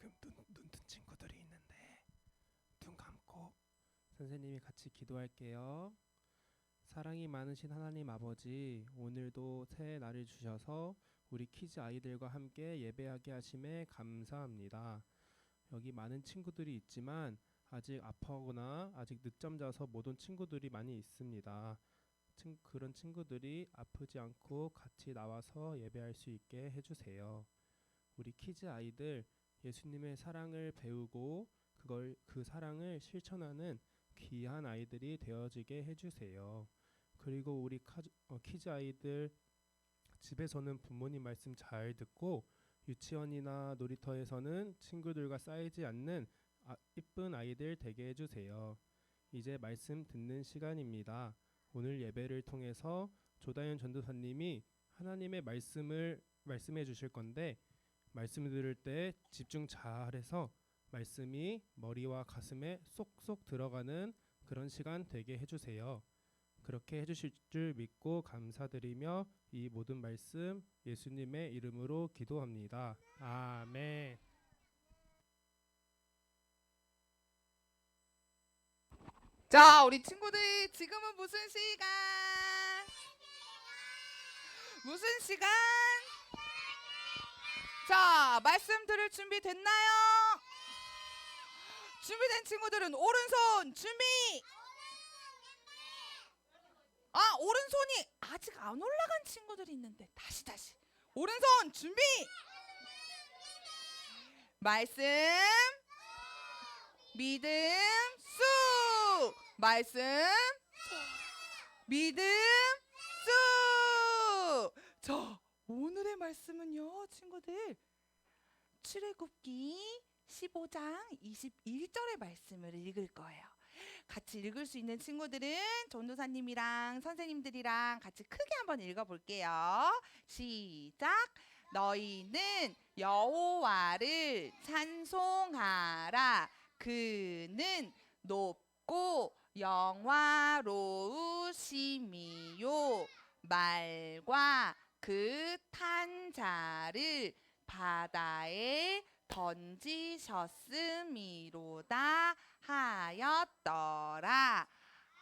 지금 눈, 눈뜬 친구들이 있는데 눈 감고 선생님이 같이 기도할게요. 사랑이 많으신 하나님 아버지, 오늘도 새 날을 주셔서 우리 키즈 아이들과 함께 예배하게 하심에 감사합니다. 여기 많은 친구들이 있지만 아직 아파하거나 아직 늦잠 자서 못 온 친구들이 많이 있습니다. 친, 그런 친구들이 아프지 않고 같이 나와서 예배할 수 있게 해주세요. 우리 키즈 아이들 예수님의 사랑을 배우고 그걸 그 사랑을 실천하는 귀한 아이들이 되어지게 해주세요. 그리고 우리 카즈, 어, 키즈 아이들 집에서는 부모님 말씀 잘 듣고 유치원이나 놀이터에서는 친구들과 쌓이지 않는 아, 이쁜 아이들 되게 해주세요. 이제 말씀 듣는 시간입니다. 오늘 예배를 통해서 조다현 전도사님이 하나님의 말씀을 말씀해 주실 건데 말씀 들을 때 집중 잘해서 말씀이 머리와 가슴에 쏙쏙 들어가는 그런 시간 되게 해주세요. 그렇게 해주실 줄 믿고 감사드리며 이 모든 말씀 예수님의 이름으로 기도합니다. 아멘. 자, 우리 친구들 지금은 무슨 시간? 무슨 시간? 자, 말씀 들을 준비 됐나요? 준비된 친구들은 오른손 준비. 아, 오른손이 아직 안 올라간 친구들이 있는데 다시 다시. 오른손 준비. 말씀 믿음 쑥 말씀 믿음 쑥 자 오늘의 말씀은요 친구들. 출애굽기 15장 21절의 말씀을 읽을 거예요. 같이 읽을 수 있는 친구들은 전도사님이랑 선생님들이랑 같이 크게 한번 읽어 볼게요. 시작. 너희는 여호와를 찬송하라. 그는 높고 영화로우심이요. 말과 그 탄자를 바다에 던지셨음이로다 하였더라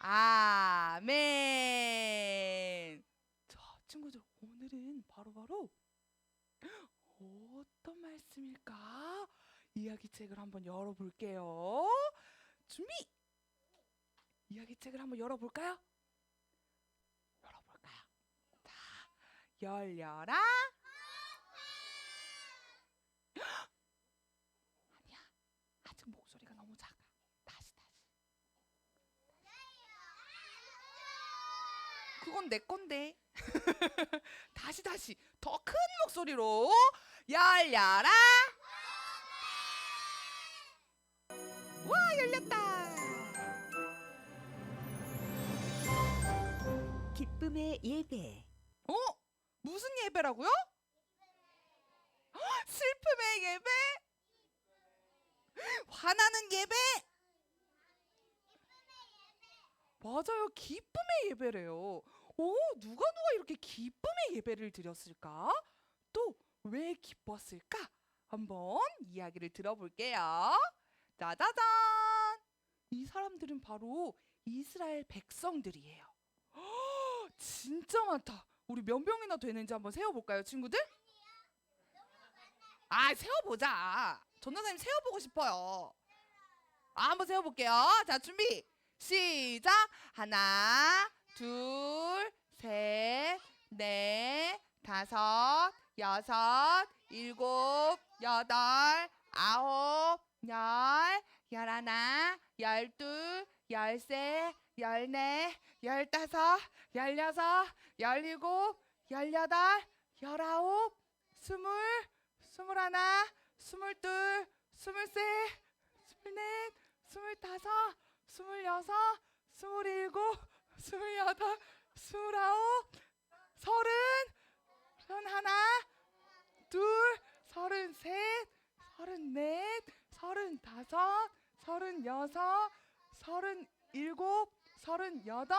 아멘 자 친구들 오늘은 바로 바로 어떤 말씀일까? 이야기책을 한번 열어볼게요. 준비! 이야기책을 한번? 열어볼까요? 열려라. 아니야, 아직 목소리가 너무 작아. 다시, 다시. 그건 내 건데. 다시, 다시. 더 큰 목소리로 열려라. 와 열렸다. 기쁨의 예배 어? 무슨 예배라고요? 헉, 슬픔의 예배? 화나는 예배? 맞아요. 기쁨의 예배래요. 오, 누가 누가 이렇게 기쁨의 예배를 드렸을까? 또 왜 기뻤을까? 한번 이야기를 들어볼게요. 짜자잔! 이 사람들은 바로 이스라엘 백성들이에요. 헉, 진짜 많다. 우리 몇 명이나 되는지 한번 세어볼까요, 친구들? 아, 세어보자. 전도사님 세어보고 싶어요. 아, 한번 세어볼게요. 자, 준비. 시작. 하나, 둘, 셋, 넷, 다섯, 여섯, 일곱, 여덟, 아홉, 열, 열하나, 열둘, 열세, 열네, 열다섯, 열여섯, 열일곱, 열여덟, 열아홉, 스물, 스물하나, 스물둘, 스물셋, 스물넷, 스물다섯, 스물여섯, 스물일곱, 스물여덟, 스물아홉, 서른, 서른하나, 둘, 서른셋, 서른넷, 서른다섯, 서른여섯, 서른일곱, 서른여덟,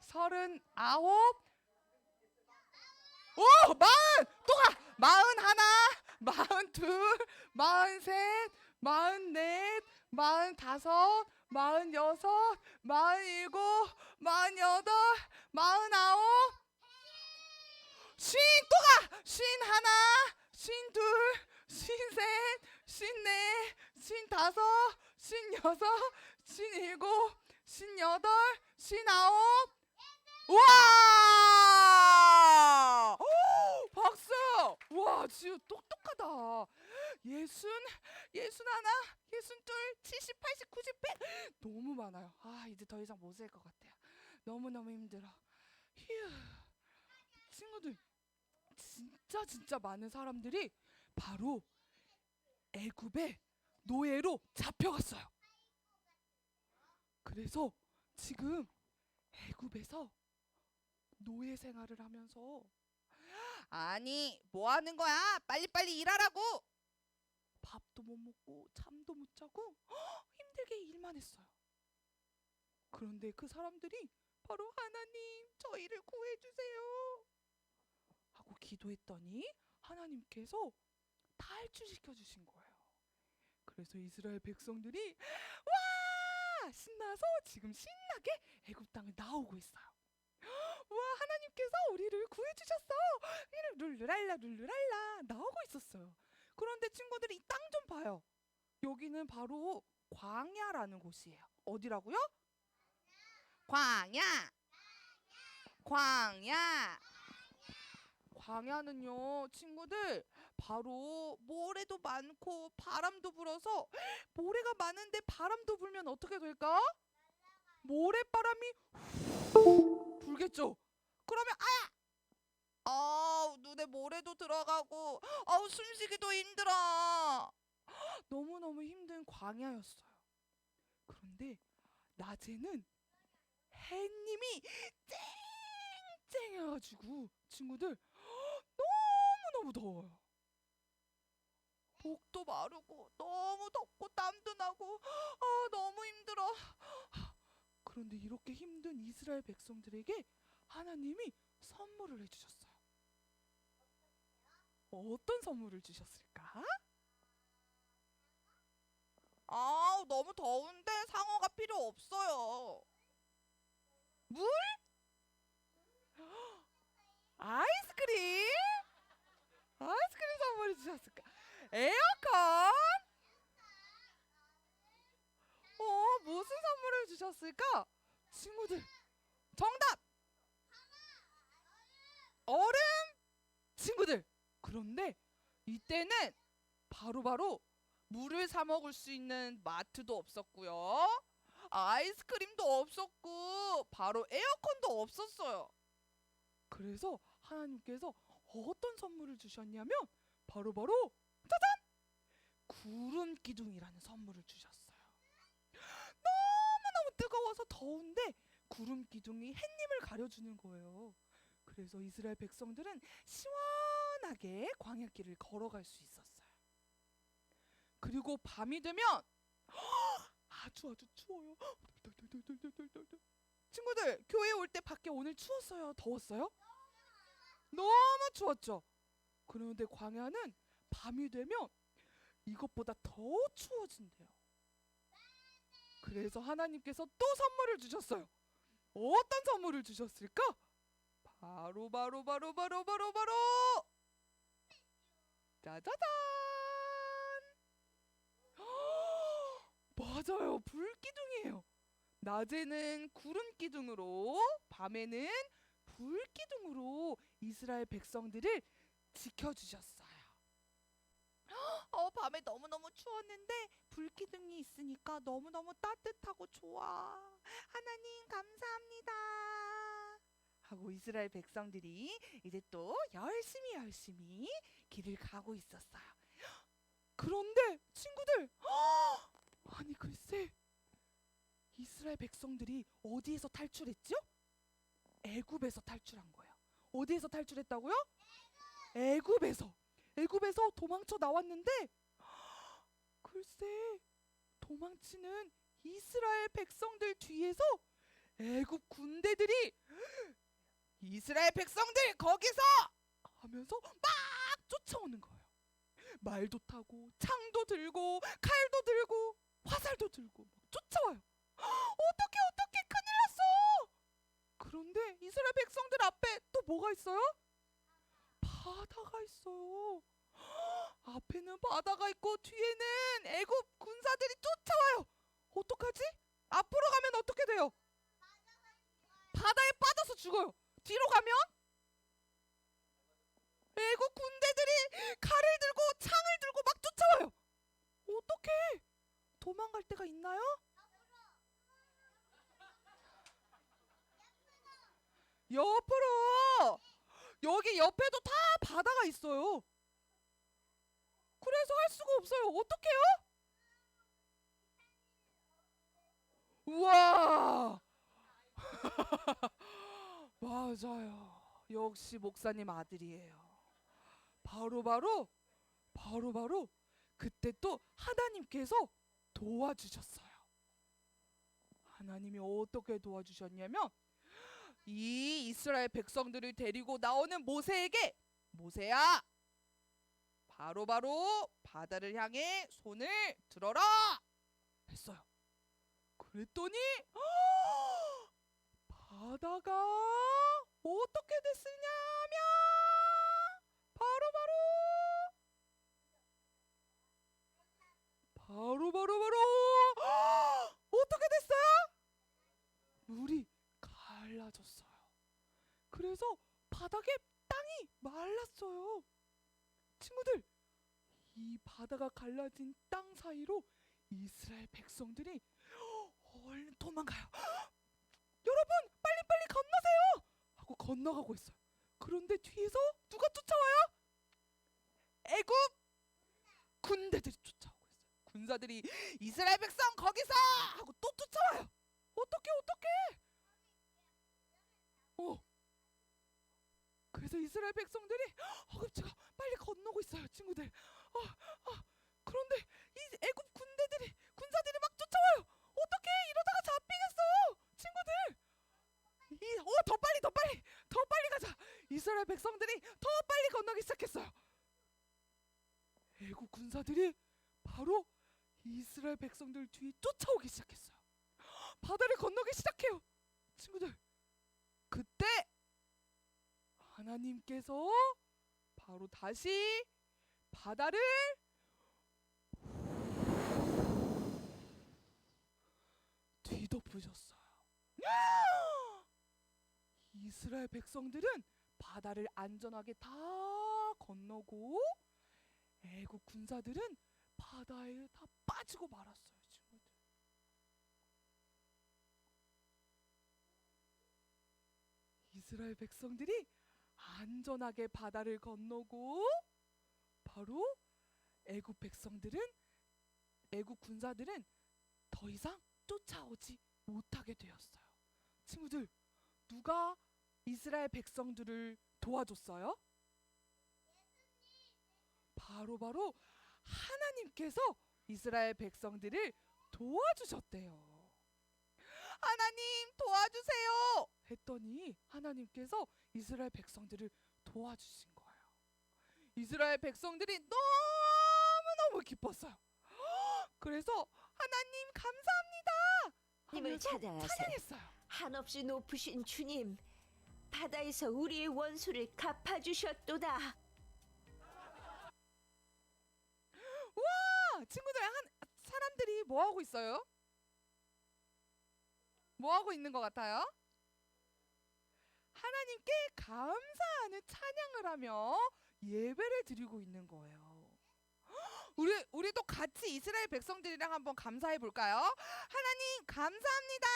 서른아홉, 오! 마흔! 또 가! 마흔 하나, 마흔 둘, 마흔 셋, 마흔 넷, 마흔 다섯, 마흔 여섯, 마흔 일곱, 마흔 여덟, 마흔 아홉, 쉰 또 가 쉰 하나, 쉰 둘, 쉰 셋, 쉰 넷, 쉰 다섯, 쉰 여섯, 쉰 일곱, 쉰여덟, 쉰아홉. 우와! 오, 박수! 와, 지우 똑똑하다. 예순, 예순 하나, 예순 둘, 칠십, 팔십, 구십, 백. 너무 많아요. 아, 이제 더 이상 못 셀 것 같아요. 너무 너무 힘들어. 휴, 친구들, 진짜 진짜 많은 사람들이 바로 애굽의 노예로 잡혀갔어요. 그래서 지금 애굽에서 노예 생활을 하면서 아니 뭐 하는 거야? 빨리빨리 일하라고! 밥도 못 먹고 잠도 못 자고 헉, 힘들게 일만 했어요. 그런데 그 사람들이 바로 하나님 저희를 구해주세요! 하고 기도했더니 하나님께서 탈출시켜 주신 거예요. 그래서 이스라엘 백성들이 와 신나서 지금 신나게 애굽 땅을 나오고 있어요. 와 하나님께서 우리를 구해주셨어. 룰루랄라 룰루랄라 나오고 있었어요. 그런데 친구들이 이 땅 좀 봐요. 여기는 바로 광야라는 곳이에요. 어디라고요? 광야. 광야. 광야는요 친구들 바로 모래도 많고 바람도 불어서 모래가 많은데 바람도 불면 어떻게 될까? 모래바람이 후 불겠죠. 그러면 아야! 아 눈에 모래도 들어가고 아우 숨쉬기도 힘들어. 너무 너무 힘든 광야였어요. 그런데 낮에는 해님이 쨍쨍해가지고 친구들 너무 너무 더워요. 목도 마르고 너무 덥고 땀도 나고 아 너무 힘들어. 그런데 이렇게 힘든 이스라엘 백성들에게 하나님이 선물을 해주셨어요. 어떤 선물을 주셨을까? 아, 너무 더운데 상어가 필요 없어요. 물? 에어컨? 어, 무슨 선물을 주셨을까? 친구들, 정답! 얼음! 친구들, 그런데 이때는 바로 바로 물을 사 먹을 수 있는 마트도 없었고요. 아이스크림도 없었고, 바로 에어컨도 없었어요. 그래서 하나님께서 어떤 선물을 주셨냐면, 바로바로, 짜잔! 구름 기둥이라는 선물을 주셨어요. 너무너무 뜨거워서 더운데 구름 기둥이 햇님을 가려주는 거예요. 그래서 이스라엘 백성들은 시원하게 광야길을 걸어갈 수 있었어요. 그리고 밤이 되면 아주 아주 추워요. 친구들 교회 올 때 밖에 오늘 추웠어요? 더웠어요? 너무 추웠죠. 그런데 광야는 밤이 되면 이것보다 더 추워진대요. 그래서 하나님께서 또 선물을 주셨어요. 어떤 선물을 주셨을까? 바로 바로 바로 바로 바로 바로 짜자잔 맞아요 불기둥이에요 낮에는 구름 기둥으로 밤에는 불 기둥으로 이스라엘 백성들을 지켜 주셨어요 어 밤에 너무너무 추웠는데 불기둥이 있으니까 너무너무 따뜻하고 좋아 하나님 감사합니다 하고 이스라엘 백성들이 이제 또 열심히 열심히 길을 가고 있었어요. 그런데 친구들, 아니 글쎄 이스라엘 백성들이 어디에서 탈출했죠? 애굽에서 탈출한 거예요. 어디에서 탈출했다고요? 애굽에서. 애굽에서 도망쳐 나왔는데 글쎄 도망치는 이스라엘 백성들 뒤에서 애굽 군대들이 이스라엘 백성들 거기서 하면서 막 쫓아오는 거예요. 말도 타고 창도 들고 칼도 들고 화살도 들고 막 쫓아와요. 어떻게 어떻게 큰일 났어! 그런데 이스라엘 백성들 앞에 또 뭐가 있어요? 바다가 있어요. 앞에는 바다가 있고 뒤에는 애굽 군사들이 쫓아와요. 어떡하지? 앞으로 가면 어떻게 돼요? 바다에 빠져서 죽어요. 뒤로 가면 애국 군대들이 칼을 들고 창을 들고 막 쫓아와요. 어떡해? 도망갈 데가 있나요? 옆으로 여기 옆에도 다 바다가 있어요. 그래서 할 수가 없어요. 어떡해요? 우와! 맞아요. 역시 목사님 아들이에요. 바로 바로 바로 바로 그때 또 하나님께서 도와주셨어요. 하나님이 어떻게 도와주셨냐면 이 이스라엘 백성들을 데리고 나오는 모세에게 모세야 바로 바로 바다를 향해 손을 들어라 했어요. 그랬더니 바다가 어떻게 됐으냐면 바로 바로 바로 바로 바로 어떻게 됐어요? 물이 갈라졌어요. 그래서 바닥에 땅이 말랐어요. 친구들, 이 바다가 갈라진 땅 사이로 이스라엘 백성들이 얼른 도망가요. 여러분, 빨리빨리 건너세요! 하고 건너가고 있어요. 그런데 뒤에서 누가 쫓아와요? 애굽 군대들이 쫓아오고 있어요. 군사들이 이스라엘 백성 거기서 하고 또 쫓아와요. 어떻게 어떻게? 어. 그래서 이스라엘 백성들이 허겁지겁 빨리 건너고 있어요, 친구들. 아, 아, 그런데 이 애굽 군대들이 군사들이 막 쫓아와요. 어떻게 이러다가 잡히겠어, 친구들? 이, 어, 더 빨리, 더 빨리, 더 빨리 가자. 이스라엘 백성들이 더 빨리 건너기 시작했어요. 애굽 군사들이 바로 이스라엘 백성들 뒤에 쫓아오기 시작했어요. 바다를 건너기 시작해요. 친구들, 그때 하나님께서 바로 다시 바다를 뒤덮으셨어요. 이스라엘 백성들은 바다를 안전하게 다 건너고 애국 군사들은 바다에 다 빠지고 말았어요, 친구들. 이스라엘 백성들이 안전하게 바다를 건너고 바로 애국 백성들은 애국 군사들은 더 이상 쫓아오지 못하게 되었어요. 친구들, 누가 이스라엘 백성들을 도와줬어요? 바로 바로 하나님께서 이스라엘 백성들을 도와주셨대요. 하나님 도와주세요. 했더니 하나님께서 이스라엘 백성들을 도와주신 거예요. 이스라엘 백성들이 너무너무 기뻤어요. 그래서 하나님 감사합니다. 님을. 찬양했어요. 한없이 높으신 주님, 바다에서 우리의 원수를 갚아주셨도다. 아, 친구들 한 사람들이 뭐 하고 있어요? 뭐 하고 있는 것 같아요? 하나님께 감사하는 찬양을 하며 예배를 드리고 있는 거예요. 우리 우리도 같이 이스라엘 백성들이랑 한번 감사해 볼까요? 하나님 감사합니다.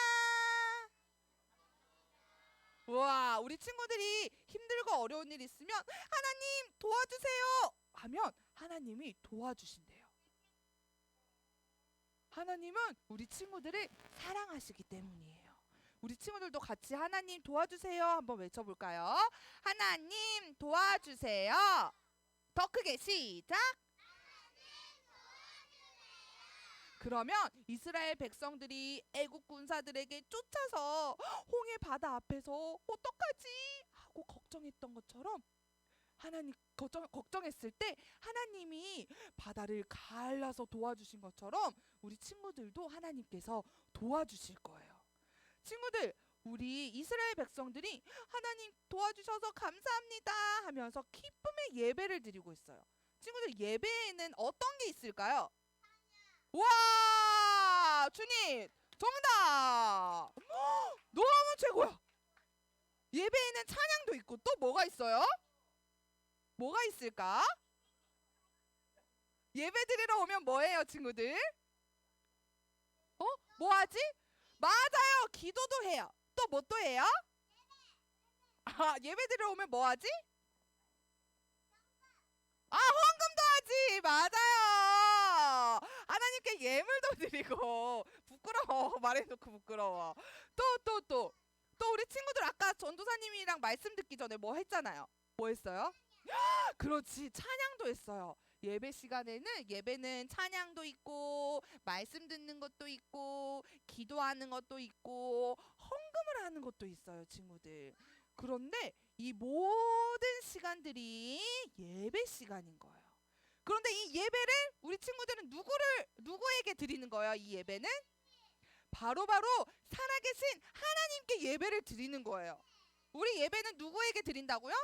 와, 우리 친구들이 힘들고 어려운 일 있으면 하나님 도와주세요 하면 하나님이 도와주신대요. 하나님은 우리 친구들을 사랑하시기 때문이에요. 우리 친구들도 같이 하나님 도와주세요 한번 외쳐볼까요? 하나님 도와주세요. 더 크게 시작. 그러면 이스라엘 백성들이 애국 군사들에게 쫓아서 홍해 바다 앞에서 어떡하지 하고 걱정했던 것처럼 하나님 걱정, 걱정했을 때 하나님이 바다를 갈라서 도와주신 것처럼 우리 친구들도 하나님께서 도와주실 거예요. 친구들, 우리 이스라엘 백성들이 하나님 도와주셔서 감사합니다 하면서 기쁨의 예배를 드리고 있어요. 친구들 예배에는 어떤 게 있을까요? 와 주님 정답 헉, 너무 최고야 예배에는 찬양도 있고 또 뭐가 있어요? 뭐가 있을까? 예배 드리러 오면 뭐해요 친구들? 어? 뭐 하지? 맞아요. 기도도 해요. 또 뭐 또 해요? 아 예배 드리러 오면 뭐 하지? 아 헌금도 하지. 맞아요. 하나님께 예물도 드리고 부끄러워. 말해놓고 부끄러워. 또 또 또. 또 우리 친구들 아까 전도사님이랑 말씀 듣기 전에 뭐 했잖아요. 뭐 했어요? 그렇지. 찬양도 했어요. 예배 시간에는 예배는 찬양도 있고 말씀 듣는 것도 있고 기도하는 것도 있고 헌금을 하는 것도 있어요 친구들 그런데 이 모든 시간들이 예배 시간인 거예요. 그런데 이 예배를 우리 친구들은 누구를 누구에게 드리는 거예요? 이 예배는 바로 바로 살아계신 하나님께 예배를 드리는 거예요. 우리 예배는 누구에게 드린다고요?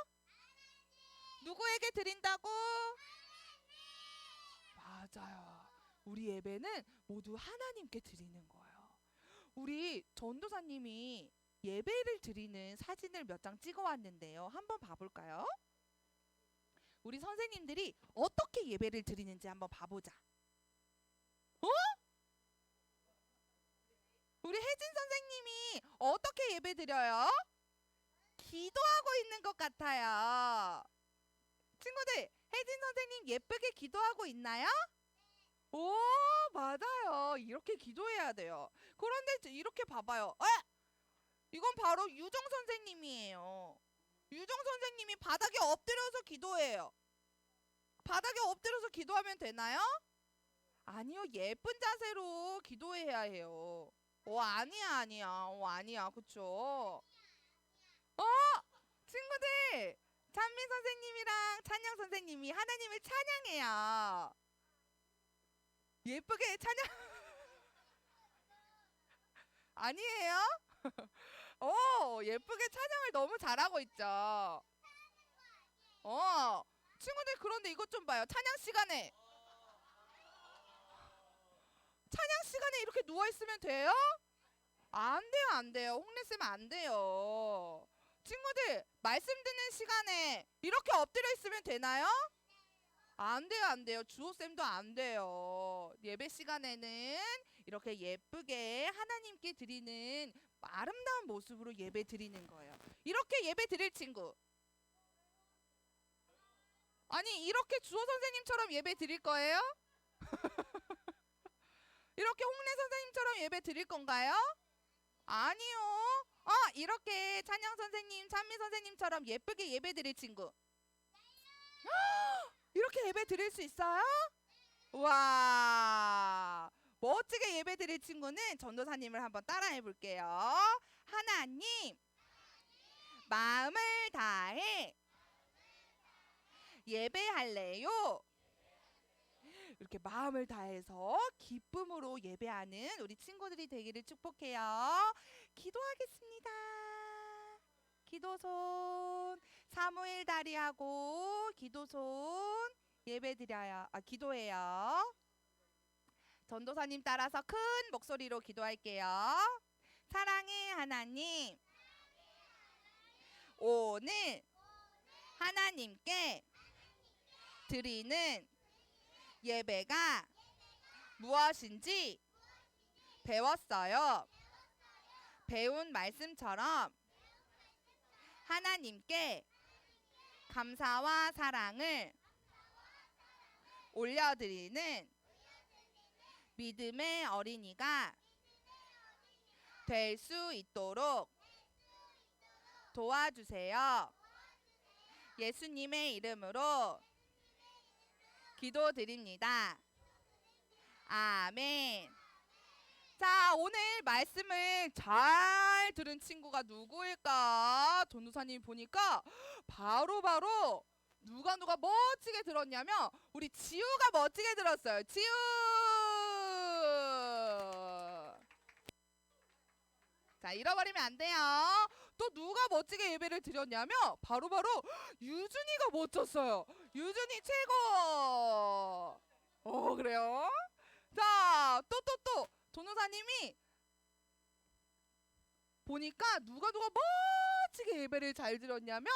누구에게 드린다고? 맞아요. 우리 예배는 모두 하나님께 드리는 거예요. 우리 전도사님이 예배를 드리는 사진을 몇 장 찍어 왔는데요. 한번 봐볼까요? 우리 선생님들이 어떻게 예배를 드리는지 한번 봐보자. 어? 우리 혜진 선생님이 어떻게 예배 드려요? 기도하고 있는 것 같아요. 친구들, 혜진 선생님 예쁘게 기도하고 있나요? 오, 맞아요. 이렇게 기도해야 돼요. 그런데 저- 이렇게 봐봐요. 에? 이건 바로 유정 선생님이에요. 유정 선생님이 바닥에 엎드려서 기도해요. 바닥에 엎드려서 기도하면 되나요? 아니요, 예쁜 자세로 기도해야 해요. 어, 아니야, 아니야. 어, 아니야. 그쵸? 어, 친구들! 찬미 선생님이랑 찬양 선생님이 하나님을 찬양해요. 예쁘게 찬양. 아니에요? 어, 예쁘게 찬양을 너무 잘하고 있죠. 어, 친구들 그런데 이것 좀 봐요. 찬양 시간에. 찬양 시간에 이렇게 누워 있으면 돼요? 안 돼요, 안 돼요. 홍래 쓰면 안 돼요. 친구들 말씀 듣는 시간에 이렇게 엎드려 있으면 되나요? 안 돼요, 안 돼요. 주호 쌤도 안 돼요. 예배 시간에는 이렇게 예쁘게 하나님께 드리는 아름다운 모습으로 예배 드리는 거예요. 이렇게 예배 드릴 친구. 아니 이렇게 주호 선생님처럼 예배 드릴 거예요? 이렇게 홍래 선생님처럼 예배 드릴 건가요? 아니요. 아 이렇게 찬양 선생님, 찬미 선생님처럼 예쁘게 예배 드릴 친구. 이렇게 예배 드릴 수 있어요? 와 멋지게 예배 드릴 친구는 전도사님을 한번 따라해 볼게요. 하나님 마음을 다해 예배할래요. 이렇게 마음을 다해서 기쁨으로 예배하는 우리 친구들이 되기를 축복해요. 기도하겠습니다. 기도손 사무엘 다리하고 기도손 예배 드려요. 아 기도해요. 전도사님 따라서 큰 목소리로 기도할게요. 사랑의 하나님 오늘 하나님께 드리는 예배가 무엇인지 배웠어요. 배운 말씀처럼 하나님께 감사와 사랑을 올려드리는 믿음의 어린이가 될 수 있도록 도와주세요. 예수님의 이름으로 기도드립니다. 아멘. 자, 오늘 말씀을 잘 들은 친구가 누구일까? 전도사님 보니까 바로 바로 누가 누가 멋지게 들었냐면 우리 지우가 멋지게 들었어요. 지우. 자 잃어버리면 안 돼요. 또 누가 멋지게 예배를 드렸냐면 바로 바로 유준이가 멋졌어요. 유준이 최고. 어 그래요? 자 또 또또 도노사님이 보니까 누가 누가 멋 지게 예배를 잘 드렸냐면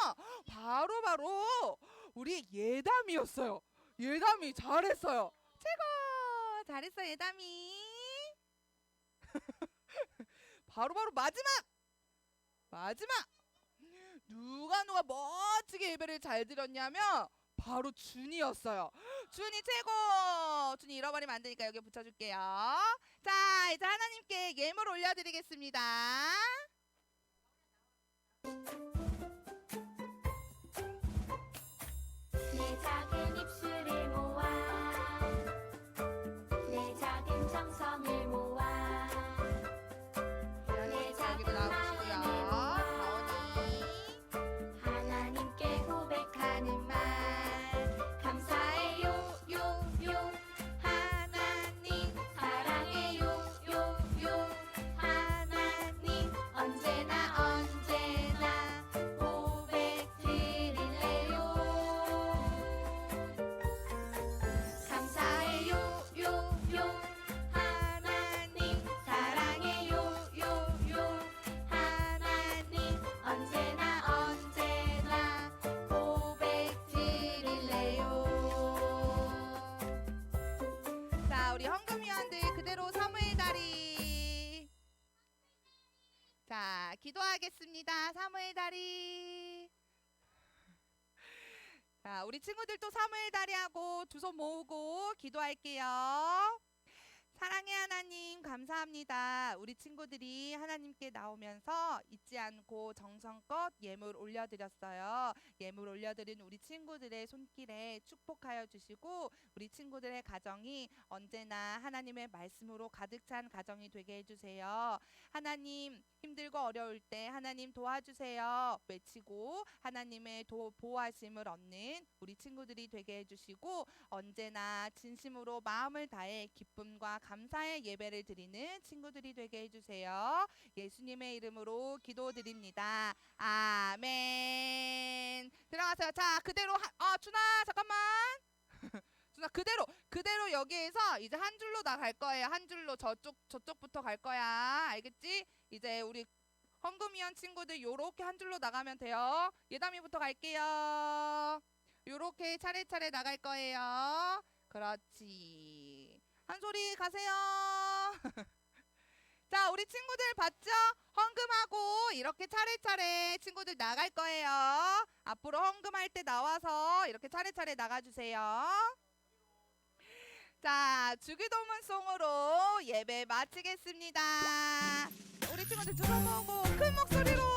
바로 바로 우리 예담이었어요. 예담이 잘했어요. 최고 잘했어 예담이. 바로 바로 마지막 마지막 누가 누가 멋지게 예배를 잘 드렸냐면 바로 준이었어요. 준이 최고. 준이 잃어버리면 안 되니까 여기 붙여줄게요. 자 이제 하나님께 예물 올려드리겠습니다. 내 작은 입술을 모아 사무엘 다리. 자, 우리 친구들 또 사무엘 다리 하고 두 손 모으고 기도할게요. 사랑의 하나님 감사합니다. 우리 친구들이 하나님께 나오면서 잊지 않고 정성껏 예물 올려드렸어요. 예물 올려드린 우리 친구들의 손길에 축복하여 주시고 우리 친구들의 가정이 언제나 하나님의 말씀으로 가득 찬 가정이 되게 해주세요. 하나님 힘들고 어려울 때 하나님 도와주세요. 외치고 하나님의 도, 보호하심을 얻는 우리 친구들이 되게 해주시고 언제나 진심으로 마음을 다해 기쁨과 감사의 예배를 드리 는 친구들이 되게 해주세요. 예수님의 이름으로 기도드립니다. 아멘. 들어가세요. 자, 그대로 하, 아, 준아 잠깐만. 준아 그대로 그대로 여기에서 이제 한 줄로 나갈 거예요. 한 줄로 저쪽 저쪽부터 갈 거야. 알겠지? 이제 우리 헌금위원 친구들 요렇게 한 줄로 나가면 돼요. 예담이부터 갈게요. 요렇게 차례차례 나갈 거예요. 그렇지. 한 소리 가세요. 자, 우리 친구들 봤죠? 헌금하고 이렇게 차례차례 친구들 나갈 거예요. 앞으로 헌금할 때 나와서 이렇게 차례차례 나가주세요. 자, 주기도문송으로 예배 마치겠습니다. 우리 친구들 모으고 큰 목소리로